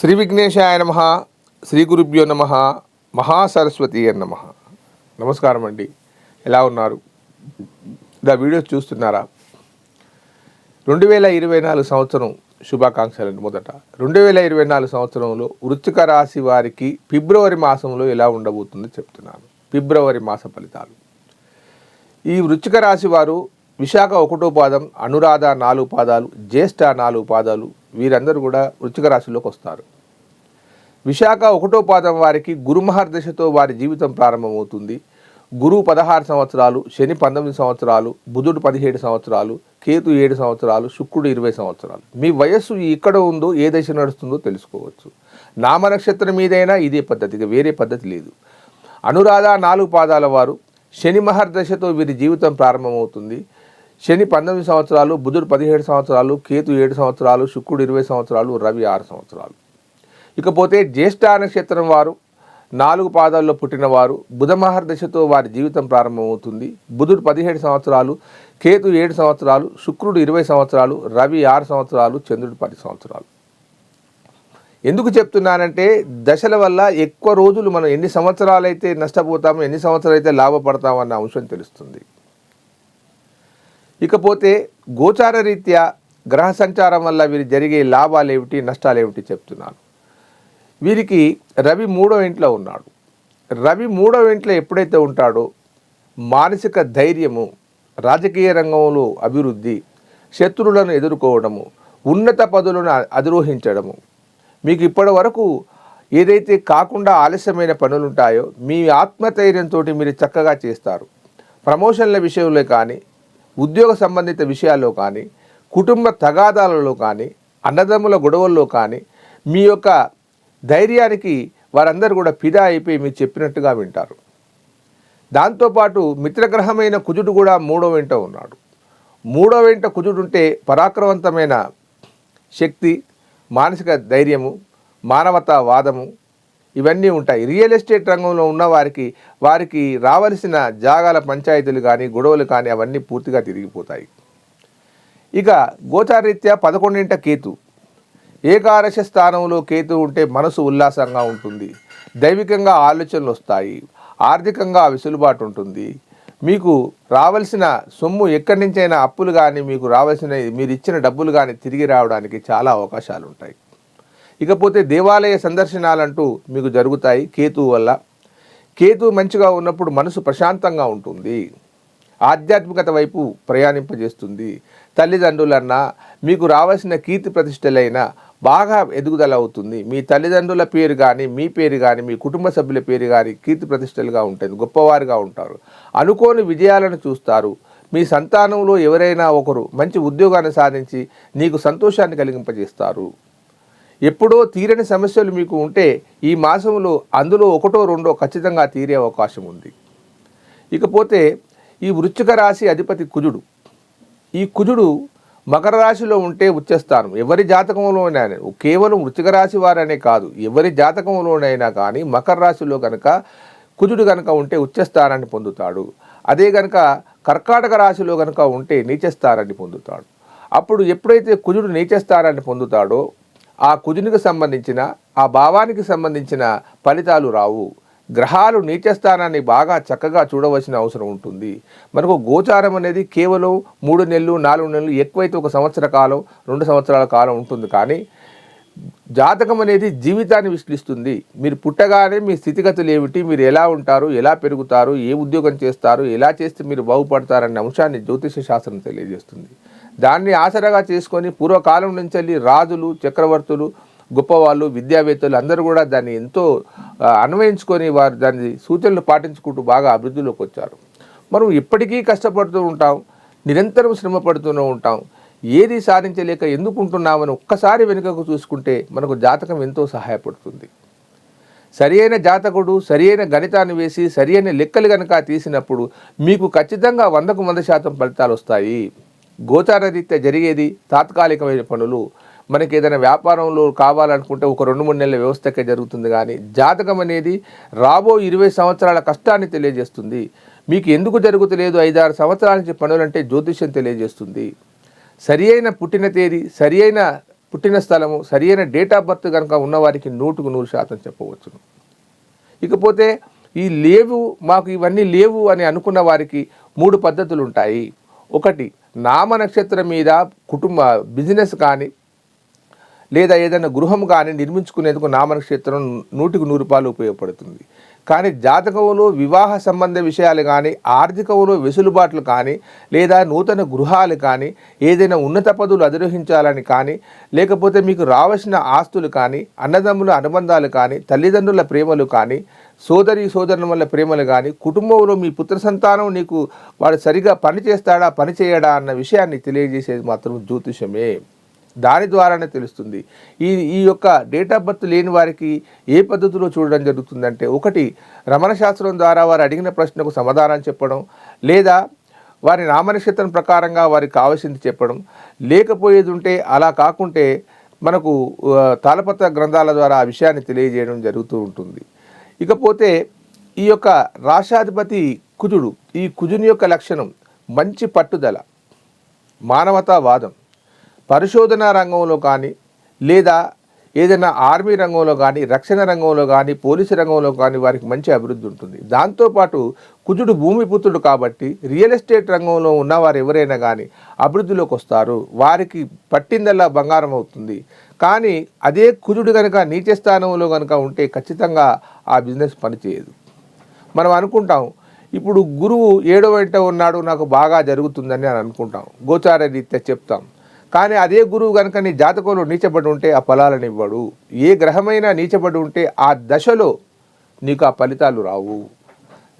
శ్రీ విఘ్నేశాయ నమ శ్రీ గురుభ్యో నమ మహాసరస్వతి నమ. నమస్కారం అండి. ఎలా ఉన్నారు? ఇలా వీడియోస్ చూస్తున్నారా? రెండు వేల ఇరవై నాలుగు సంవత్సరం శుభాకాంక్షలు మొదట. రెండు వేల ఇరవై నాలుగు సంవత్సరంలో వృత్తిక రాశి వారికి ఫిబ్రవరి మాసంలో ఎలా ఉండబోతుందో చెప్తున్నాను. ఫిబ్రవరి మాస ఫలితాలు. ఈ వృచ్చిక రాశి వారు విశాఖ ఒకటో పాదం అనురాధ నాలుగు పాదాలు జ్యేష్ఠ నాలుగు పాదాలు వీరందరూ కూడా వృశ్చిక రాశిలోకి వస్తారు. విశాఖ ఒకటో పాదం వారికి గురుమహర్దశతో వారి జీవితం ప్రారంభమవుతుంది. గురువు పదహారు సంవత్సరాలు శని పంతొమ్మిది సంవత్సరాలు బుధుడు పదిహేడు సంవత్సరాలు కేతు ఏడు సంవత్సరాలు శుక్రుడు ఇరవై సంవత్సరాలు. మీ వయస్సు ఎక్కడ ఉందో ఏ దశ నడుస్తుందో తెలుసుకోవచ్చు. నామ నక్షత్రం మీదైనా ఇదే పద్ధతి వేరే పద్ధతి లేదు. అనురాధ నాలుగు పాదాల వారు శని మహర్దశతో వీరి జీవితం ప్రారంభమవుతుంది. శని పంతొమ్మిది సంవత్సరాలు బుధుడు పదిహేడు సంవత్సరాలు కేతు ఏడు సంవత్సరాలు శుక్రుడు ఇరవై సంవత్సరాలు రవి ఆరు సంవత్సరాలు. ఇకపోతే జ్యేష్ఠ నక్షత్రం వారు నాలుగు పాదాల్లో పుట్టినవారు బుధమహర్ దశతో వారి జీవితం ప్రారంభమవుతుంది. బుధుడు పదిహేడు సంవత్సరాలు కేతు ఏడు సంవత్సరాలు శుక్రుడు ఇరవై సంవత్సరాలు రవి ఆరు సంవత్సరాలు చంద్రుడు పది సంవత్సరాలు. ఎందుకు చెప్తున్నానంటే దశల వల్ల ఎక్కువ రోజులు మనం ఎన్ని సంవత్సరాలైతే నష్టపోతామో ఎన్ని సంవత్సరాలు అయితే లాభపడతామో అన్న అంశం తెలుస్తుంది. ఇకపోతే గోచార రీత్యా గ్రహ సంచారం వల్ల వీరు జరిగే లాభాలు ఏమిటి నష్టాలు ఏమిటి చెప్తున్నాను. వీరికి రవి మూడో ఇంట్లో ఉన్నాడు. రవి మూడవ ఇంట్లో ఎప్పుడైతే ఉంటాడో మానసిక ధైర్యము రాజకీయ రంగంలో అభివృద్ధి శత్రువులను ఎదుర్కోవడము ఉన్నత పదవులను అధిరోహించడము. మీకు ఇప్పటి వరకు ఏదైతే కాకుండా ఆలస్యమైన పనులుంటాయో మీ ఆత్మధైర్యంతో మీరు చక్కగా చేస్తారు. ప్రమోషన్ల విషయంలో కానీ ఉద్యోగ సంబంధిత విషయాల్లో కానీ కుటుంబ తగాదాలలో కానీ అన్నదమ్ముల గొడవల్లో కానీ మీ యొక్క ధైర్యానికి వారందరూ కూడా ఫిదా అయిపోయి మీరు చెప్పినట్టుగా వింటారు. దాంతోపాటు మిత్రగ్రహమైన కుజుడు కూడా మూడో వెంట ఉన్నాడు. మూడో వెంట కుజుడు ఉంటే పరాక్రమవంతమైన శక్తి మానసిక ధైర్యము మానవతా వాదము ఇవన్నీ ఉంటాయి. రియల్ ఎస్టేట్ రంగంలో ఉన్న వారికి వారికి రావలసిన జాగాల పంచాయతీలు కానీ గొడవలు కానీ అవన్నీ పూర్తిగా తిరిగిపోతాయి. ఇక గోచారీత్యా పదకొండింట కేతు. ఏకాదశ స్థానంలో కేతు ఉంటే మనసు ఉల్లాసంగా ఉంటుంది. దైవికంగా ఆలోచనలు వస్తాయి. ఆర్థికంగా వెసులుబాటు ఉంటుంది. మీకు రావాల్సిన సొమ్ము ఎక్కడి నుంచైనా అప్పులు కానీ మీకు రావాల్సిన మీరు ఇచ్చిన డబ్బులు కానీ తిరిగి రావడానికి చాలా అవకాశాలు ఉంటాయి ఇకపోతే దేవాలయ సందర్శనాలంటూ మీకు జరుగుతాయి కేతు వల్ల. కేతు మంచిగా ఉన్నప్పుడు మనసు ప్రశాంతంగా ఉంటుంది. ఆధ్యాత్మికత వైపు ప్రయాణింపజేస్తుంది. తల్లిదండ్రులన్నా మీకు రావాల్సిన కీర్తి ప్రతిష్టలైనా బాగా ఎదుగుదల అవుతుంది. మీ తల్లిదండ్రుల పేరు కానీ మీ పేరు కానీ మీ కుటుంబ సభ్యుల పేరు కానీ కీర్తి ప్రతిష్టలుగా ఉంటుంది. గొప్పవారుగా ఉంటారు. అనుకోని విజయాలను చూస్తారు. మీ సంతానంలో ఎవరైనా ఒకరు మంచి ఉద్యోగాన్ని సాధించి నీకు సంతోషాన్ని కలిగింపజేస్తారు. ఎప్పుడో తీరని సమస్యలు మీకు ఉంటే ఈ మాసంలో అందులో ఒకటో రెండో ఖచ్చితంగా తీరే అవకాశం ఉంది. ఇకపోతే ఈ వృశ్చిక రాశి అధిపతి కుజుడు. ఈ కుజుడు మకర రాశిలో ఉంటే ఉచ్చస్థానం. ఎవరి జాతకంలోనైనా కేవలం వృశ్చిక రాశి వారనే కాదు. ఎవరి జాతకంలోనైనా కానీ మకర రాశిలో కనుక కుజుడు కనుక ఉంటే ఉచ్చస్థానాన్ని పొందుతాడు. అదే కనుక కర్కాటక రాశిలో కనుక ఉంటే నీచస్థానాన్ని పొందుతాడు. అప్పుడు ఎప్పుడైతే కుజుడు నీచస్థానాన్ని పొందుతాడో ఆ కుజునికి సంబంధించిన ఆ భావానికి సంబంధించిన ఫలితాలు రావు. గ్రహాలు నీచస్థానాన్ని బాగా చక్కగా చూడవలసిన అవసరం ఉంటుంది. మనకు గోచారం అనేది కేవలం మూడు నెలలు నాలుగు నెలలు ఎక్కువైతే ఒక సంవత్సర కాలం రెండు సంవత్సరాల కాలం ఉంటుంది. కానీ జాతకం అనేది జీవితాన్ని విశ్లిస్తుంది మీరు పుట్టగానే మీ స్థితిగతులు ఏమిటి మీరు ఎలా ఉంటారు ఎలా పెరుగుతారు ఏ ఉద్యోగం చేస్తారు ఎలా చేస్తే మీరు బాగుపడతారనే అంశాన్ని జ్యోతిష శాస్త్రం తెలియజేస్తుంది. దాన్ని ఆసరాగా చేసుకొని పూర్వకాలం నుంచి వెళ్ళి రాజులు చక్రవర్తులు గొప్పవాళ్ళు విద్యావేత్తలు అందరూ కూడా దాన్ని ఎంతో అన్వయించుకొని వారు దాని సూచనలు పాటించుకుంటూ బాగా అభివృద్ధిలోకి వచ్చారు. మనం ఇప్పటికీ కష్టపడుతూ ఉంటాం నిరంతరం శ్రమ పడుతూనే ఉంటాం. ఏది సాధించలేక ఎందుకుంటున్నామని ఒక్కసారి వెనుకకు చూసుకుంటే మనకు జాతకం ఎంతో సహాయపడుతుంది. సరియైన జాతకుడు సరియైన గణితాన్ని వేసి సరియైన లెక్కలు కనుక తీసినప్పుడు మీకు ఖచ్చితంగా వందకు వంద శాతం ఫలితాలు వస్తాయి. గోచారరీత్యా జరిగేది తాత్కాలికమైన పనులు. మనకి ఏదైనా వ్యాపారంలో కావాలనుకుంటే ఒక రెండు మూడు నెలల వ్యవస్థకే జరుగుతుంది కానీ జాతకం అనేది రాబో ఇరవై సంవత్సరాల కష్టాన్ని తెలియజేస్తుంది. మీకు ఎందుకు జరుగుతలేదు ఐదారు సంవత్సరాల నుంచి పనులంటే జ్యోతిష్యం తెలియజేస్తుంది. సరి అయిన పుట్టిన తేదీ సరి అయిన పుట్టిన స్థలము సరి అయిన డేట్ ఆఫ్ బర్త్ కనుక ఉన్నవారికి నూటుకు నూరు శాతం చెప్పవచ్చును ఇకపోతే ఈ లేవు మాకు ఇవన్నీ లేవు అని అనుకున్న వారికి మూడు పద్ధతులు ఉంటాయి ఒకటి నామ నక్షత్రం మీద కుటుంబ బిజినెస్ కానీ లేదా ఏదైనా గృహం కానీ నిర్మించుకునేందుకు నామ నక్షత్రం నూటికి నూరు రూపాయలు ఉపయోగపడుతుంది. కానీ జాతకంలో వివాహ సంబంధ విషయాలు కానీ ఆర్థికంలో వెసులుబాట్లు కానీ లేదా నూతన గృహాలు కానీ ఏదైనా ఉన్నత పదవులు అధిరోహించాలని కానీ లేకపోతే మీకు రావాల్సిన ఆస్తులు కానీ అన్నదమ్ముల అనుబంధాలు కానీ తల్లిదండ్రుల ప్రేమలు కానీ సోదరి సోదరుల వల్ల ప్రేమలు కానీ కుటుంబంలో మీ పుత్ర సంతానం నీకు వాడు సరిగా పని చేస్తాడా పని చేయడా అన్న విషయాన్ని తెలియజేసేది మాత్రం జ్యోతిషమే. దాని ద్వారానే తెలుస్తుంది. ఈ ఈ యొక్క డేట్ ఆఫ్ బర్త్ లేని వారికి ఏ పద్ధతిలో చూడడం జరుగుతుందంటే ఒకటి రమణ శాస్త్రం ద్వారా వారు అడిగిన ప్రశ్నకు సమాధానం చెప్పడం లేదా వారి నామనక్షత్రం ప్రకారంగా వారికి కావలసింది చెప్పడం లేకపోయేది ఉంటే అలా కాకుంటే మనకు తాళపత్ర గ్రంథాల ద్వారా ఆ విషయాన్ని తెలియజేయడం జరుగుతూ ఉంటుంది. ఇకపోతే ఈ యొక్క రాశాధిపతి కుజుడు ఈ కుజుని యొక్క లక్షణం మంచి పట్టుదల మానవతావాదం పరిశోధన రంగంలో కానీ లేదా ఏదైనా ఆర్మీ రంగంలో కానీ రక్షణ రంగంలో కానీ పోలీసు రంగంలో కానీ వారికి మంచి అభివృద్ధి ఉంటుంది. దాంతోపాటు కుజుడు భూమిపుత్రుడు కాబట్టి రియల్ ఎస్టేట్ రంగంలో ఉన్నవారు ఎవరైనా కానీ అభివృద్ధిలోకి వస్తారు. వారికి పట్టిందల్లా బంగారం అవుతుంది. కానీ అదే కుజుడు కనుక నీచ స్థానంలో కనుక ఉంటే ఖచ్చితంగా ఆ బిజినెస్ పనిచేయదు. మనం అనుకుంటాం ఇప్పుడు గురువు ఏడో వెంట ఉన్నాడు నాకు బాగా జరుగుతుందని అని అనుకుంటాం. గోచార రీత్యా చెప్తాం. కానీ అదే గురువు కనుక నీ జాతకంలో నీచబడి ఉంటే ఆ ఫలాలను ఇవ్వడు. ఏ గ్రహమైనా నీచబడి ఉంటే ఆ దశలో నీకు ఆ ఫలితాలు రావు.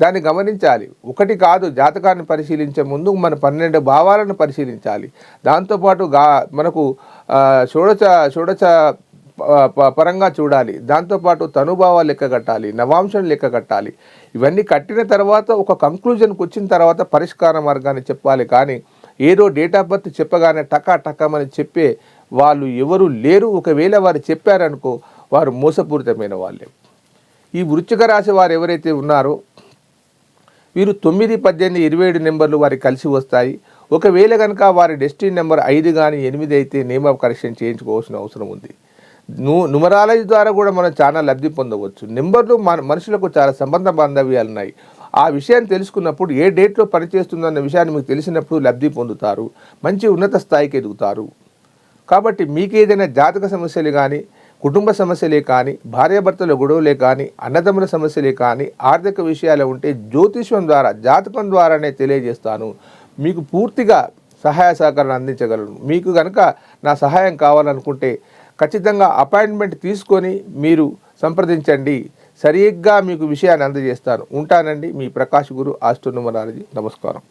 దాన్ని గమనించాలి. ఒకటి కాదు జాతకాన్ని పరిశీలించే ముందు మన పన్నెండు భావాలను పరిశీలించాలి. దాంతోపాటు గా మనకు షోడచ షోడచ పరంగా చూడాలి. దాంతోపాటు తనుభావాలు లెక్క కట్టాలి నవాంశం లెక్క కట్టాలి. ఇవన్నీ కట్టిన తర్వాత ఒక కంక్లూజన్కి వచ్చిన తర్వాత పరిష్కార మార్గాన్ని చెప్పాలి. కానీ ఏదో డేట్ ఆఫ్ బర్త్ చెప్పగానే టకా టకామని చెప్పే వాళ్ళు ఎవరు లేరు. ఒకవేళ వారు చెప్పారనుకో వారు మోసపూరితమైన వాళ్ళే. ఈ వృచ్చిక రాశి వారు ఎవరైతే ఉన్నారో వీరు తొమ్మిది పద్దెనిమిది ఇరవై ఏడు నెంబర్లు వారికి కలిసి వస్తాయి. ఒకవేళ కనుక వారి డెస్టినీ నెంబర్ ఐదు కానీ ఎనిమిది అయితే నేమ్ ఆఫ్ కరెక్షన్ చేయించుకోవాల్సిన అవసరం ఉంది. ను నుమరాలజీ ద్వారా కూడా మనం చాలా లబ్ధి పొందవచ్చు. నెంబర్లు మన మనుషులకు చాలా సంబంధ బాంధవ్యాలు ఉన్నాయి. ఆ విషయాన్ని తెలుసుకున్నప్పుడు ఏ డేట్లో పనిచేస్తుందన్న విషయాన్ని మీకు తెలిసినప్పుడు లబ్ధి పొందుతారు. మంచి ఉన్నత స్థాయికి ఎదుగుతారు. కాబట్టి మీకు ఏదైనా జాతక సమస్యలు కానీ కుటుంబ సమస్యలే కానీ భార్యాభర్తల గొడవలే కానీ అన్నదమ్ముల సమస్యలే కానీ ఆర్థిక విషయాలు ఉంటే జ్యోతిష్యం ద్వారా జాతకం ద్వారానే తెలియజేస్తాను. మీకు పూర్తిగా సహాయ సహకారాన్ని అందించగలను. మీకు కనుక నా సహాయం కావాలనుకుంటే ఖచ్చితంగా అపాయింట్మెంట్ తీసుకొని మీరు సంప్రదించండి. సరిగ్గా మీకు విషయాన్ని అందజేస్తాను. ఉంటానండి మీ ప్రకాష్ గురు ఆస్ట్రోనుమరాలజీ నమస్కారం.